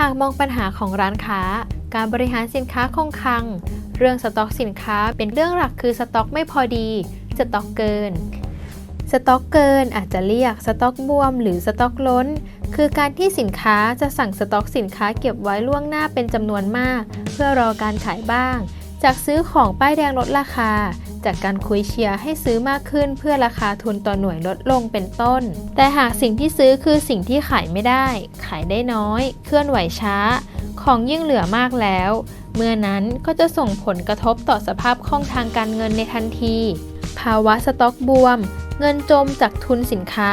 หากมองปัญหาของร้านค้า การบริหารสินค้าคงคลัง เรื่องสต็อกสินค้าเป็นเรื่องหลักคือสต็อกไม่พอดี สต็อกเกิน สต็อกเกินอาจจะเรียกสต็อกบวม หรือสต็อกล้น คือการที่สินค้าจะสั่งสต็อกสินค้าเก็บไว้ล่วงหน้าเป็นจำนวนมาก เพื่อรอการขายบ้าง จากซื้อของป้ายแดงลดราคา จากการคุยเชียร์ให้ซื้อมากขึ้นเพื่อราคาทุนต่อหน่วยลดลงเป็นต้น แต่หากสิ่งที่ซื้อคือสิ่งที่ขายไม่ได้ ขายได้น้อย เคลื่อนไหวช้า ของยิ่งเหลือมากแล้ว เมื่อนั้นก็จะส่งผลกระทบต่อสภาพคล่องทางการเงินในทันที ภาวะสต็อกบวม เงินจมจากทุนสินค้า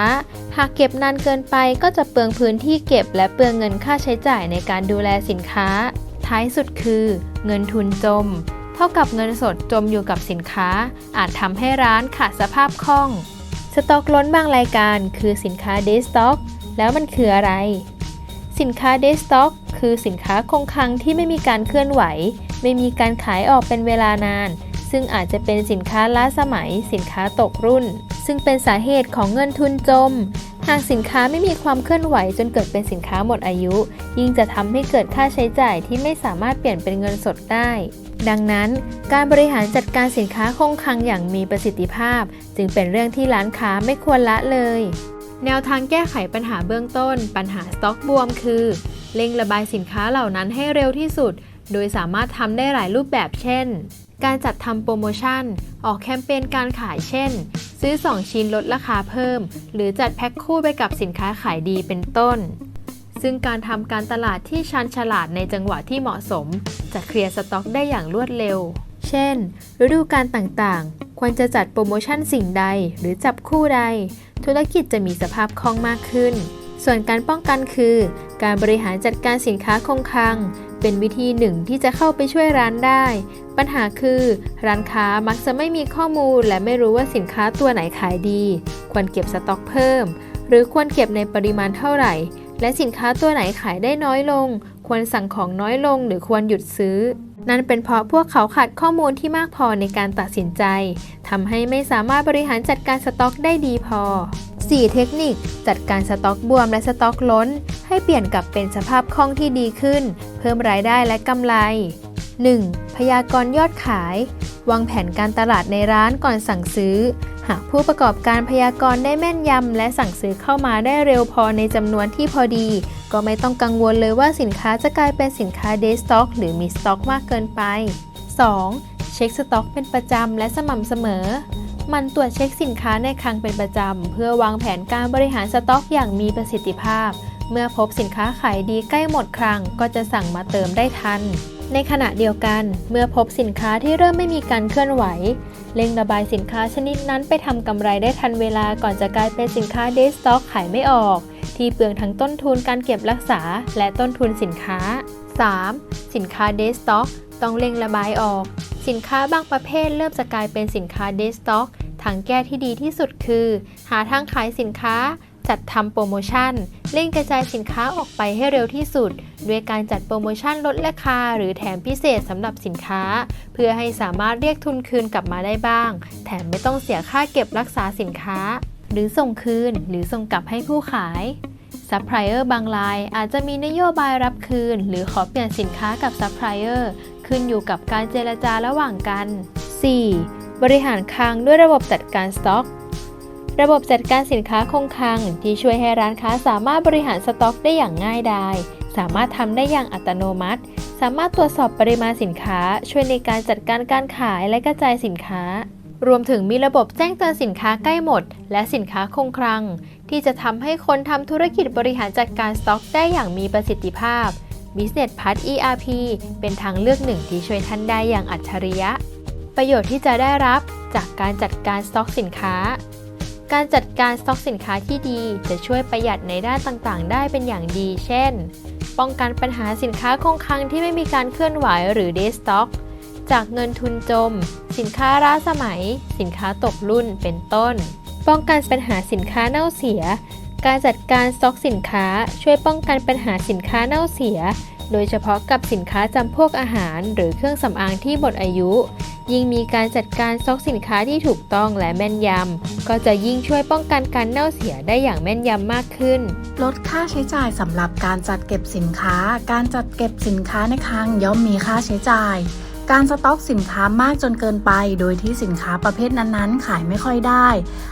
หากเก็บนานเกินไปก็จะเปลืองพื้นที่เก็บและเปลืองเงินค่าใช้จ่ายในการดูแลสินค้า ท้ายสุดคือ เงินทุนจม ท่ากับเงินสดจมอยู่กับสินค้า อาจทำให้ร้านขาดสภาพคล่อง สต็อกล้นบางรายการคือสินค้าเดสต็อกแล้วมันคืออะไร สินค้าเดสต็อกคือสินค้าคงคลังที่ไม่มีการเคลื่อนไหว ไม่มีการขายออกเป็นเวลานาน ซึ่งอาจจะเป็นสินค้าล้าสมัย สินค้าตกรุ่น ซึ่งเป็นสาเหตุของเงินทุนจม หากสินค้าไม่มีความเคลื่อนไหวจนเกิดเป็นสินค้าหมดอายุ ยิ่งจะทำให้เกิดค่าใช้จ่ายที่ไม่สามารถเปลี่ยนเป็นเงินสดได้ ดังนั้น การบริหารจัดการสินค้าคงคลังอย่างมีประสิทธิภาพ จึงเป็นเรื่องที่ร้านค้าไม่ควรละเลย แนวทางแก้ไขปัญหาเบื้องต้น ปัญหาสต็อกบวมคือเร่งระบายสินค้าเหล่านั้นให้เร็วที่สุด โดยสามารถทำได้หลายรูปแบบเช่น การจัดทำโปรโมชั่น ออกแคมเปญการขายเช่น ซื้อ 2 ชิ้นลดราคาเพิ่ม หรือจัดแพ็คคู่ไปกับสินค้าขายดีเป็นต้น ซึ่งการทำการตลาดที่ชันฉลาดในจังหวะที่เหมาะสม จะเคลียร์สต็อกได้อย่างรวดเร็ว เช่น ฤดูการต่างๆ ควรจะจัดโปรโมชั่นสิ่งใดหรือจับคู่ใด ธุรกิจจะมีสภาพคล่องมากขึ้น ส่วนการป้องกันคือ การบริหารจัดการสินค้าคงคลัง เป็นวิธีหนึ่งที่จะเข้าไปช่วยร้านได้ ปัญหาคือ ร้านค้ามักจะไม่มีข้อมูลและไม่รู้ว่าสินค้าตัวไหนขายดี ควรเก็บสต็อกเพิ่ม หรือควรเก็บในปริมาณเท่าไหร่ และสินค้าตัวไหนขายได้น้อยลง ควรสั่งของน้อยลงหรือควรหยุดซื้อ นั่นเป็นเพราะพวกเขาขาดข้อมูลที่มากพอในการตัดสินใจทำให้ไม่สามารถบริหารจัดการสต็อกได้ดีพอ 4. เทคนิค จัดการสต็อกบวมและสต็อกล้น ให้เปลี่ยนกลับเป็นสภาพคล่องที่ดีขึ้น เพิ่มรายได้และกำไร 1. พยากรณ์ยอดขาย วางแผนการตลาดในร้านก่อนสั่งซื้อ หากผู้ประกอบการพยากรณ์ได้แม่นยำ และสั่งซื้อเข้ามาได้เร็วพอในจำนวนที่พอดี ก็ไม่ต้องกังวลเลยว่าสินค้าจะกลายเป็นสินค้าเดสต็อกหรือมีสต็อกมากเกินไป 2. เช็คสต็อกเป็นประจำและสม่ำเสมอ มันตรวจเช็คสินค้าในคลังเป็นประจำ เพื่อวางแผนการบริหารสต็อกอย่างมีประสิทธิภาพ เมื่อพบสินค้าขายดีใกล้หมดคลังก็จะสั่งมาเติมได้ทัน ในขณะเดียวกัน เมื่อพบสินค้าที่เริ่มไม่มีการเคลื่อนไหว เร่งระบายสินค้าชนิดนั้นไปทำกำไรได้ทันเวลาก่อนจะกลายเป็นสินค้าเดสต็อกขายไม่ออก ที่เปลืองทั้งต้นทุนการเก็บรักษา และต้นทุนสินค้า 3. สินค้าเดสต็อกต้องเร่งระบายออก สินค้าบางประเภทเริ่มจะกลายเป็นสินค้าเดสต็อกทางแก้ที่ดีที่สุดคือ หาทางขายสินค้า จัดทำโปรโมชั่นเร่งกระจายสินค้าออกไปให้เร็วที่สุด ด้วยการจัดโปรโมชั่นลดราคา หรือแถมพิเศษสำหรับสินค้า เพื่อให้สามารถเรียกทุนคืนกลับมาได้บ้าง แถมไม่ต้องเสียค่าเก็บรักษาสินค้า หรือส่งคืน หรือส่งกลับให้ผู้ขายซัพพลายเออร์บางรายอาจจะมีนโยบายรับคืน หรือขอเปลี่ยนสินค้ากับซัพพลายเออร์ขึ้นอยู่กับการเจรจาระหว่างกัน 4. บริหารคลังด้วยระบบจัดการสต็อก ระบบจัดการสินค้าคงคลังที่ช่วยให้ร้านค้าสามารถบริหารสต็อกได้อย่างง่ายดาย สามารถทำได้อย่างอัตโนมัติ สามารถตรวจสอบปริมาณสินค้า ช่วยในการจัดการการขายและกระจายสินค้า รวมถึงมีระบบแจ้งเตือนสินค้าใกล้หมด และสินค้าคงคลัง ที่จะทำให้คนทำธุรกิจบริหารจัดการสต็อกได้อย่างมีประสิทธิภาพ Business Path ERP เป็นทางเลือกหนึ่งที่ช่วยท่านได้อย่างอัจฉริยะ ประโยชน์ที่จะได้รับจากการจัดการสต็อกสินค้า การจัดการสต็อกสินค้าที่ดีจะช่วยประหยัดในด้านต่างๆ ได้เป็นอย่างดี เช่น ป้องกันปัญหาสินค้าคงคลังที่ไม่มีการเคลื่อนไหวหรือเดสต็อก จากเงินทุนจม สินค้าล้าสมัย สินค้าตกรุ่น เป็นต้น ป้องกันปัญหาสินค้าเน่าเสีย การจัดการสต็อกสินค้าช่วยป้องกันปัญหาสินค้าเน่าเสีย โดยเฉพาะกับสินค้าจำพวกอาหารหรือเครื่องสำอางที่หมดอายุ ยิ่งมีการจัดการสต็อกสินค้าที่ถูกต้องและแม่นยำ ก็จะยิ่งช่วยป้องกันการเน่าเสียได้อย่างแม่นยำมากขึ้น ลดค่าใช้จ่ายสำหรับการจัดเก็บสินค้า การจัดเก็บสินค้าในคลังย่อมมีค่าใช้จ่าย การสต็อกสินค้ามากจนเกินไป โดยที่สินค้าประเภทนั้นๆ ขายไม่ค่อยได้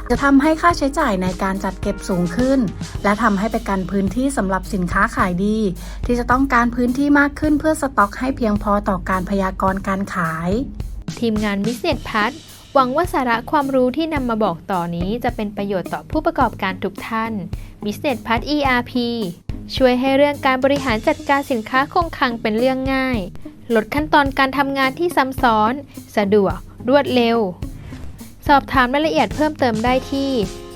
จะทำให้ค่าใช้จ่ายในการจัดเก็บสูงขึ้น และทำให้ไปกันพื้นที่สำหรับสินค้าขายดี ที่จะต้องการพื้นที่มากขึ้นเพื่อสต็อกให้เพียงพอต่อการพยากรณ์การขาย ทีมงาน Business p a t หวังว่าสาระความรู้ที่นำมาบอกต่อนี้จะเป็นประโยชน์ต่อผู้ประกอบการทุกท่าน Business p a t ERP ช่วยให้เรื่องการบริหารจัดการสินค้าคงคลังเป็นเรื่องง่าย ลดขั้นตอนการทำงานที่ซ้ำซ้อน สะดวก รวดเร็ว สอบถามรายละเอียดเพิ่มเติมได้ที่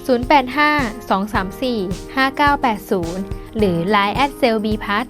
085 234 5980 หรือ Line at s a l e b p a t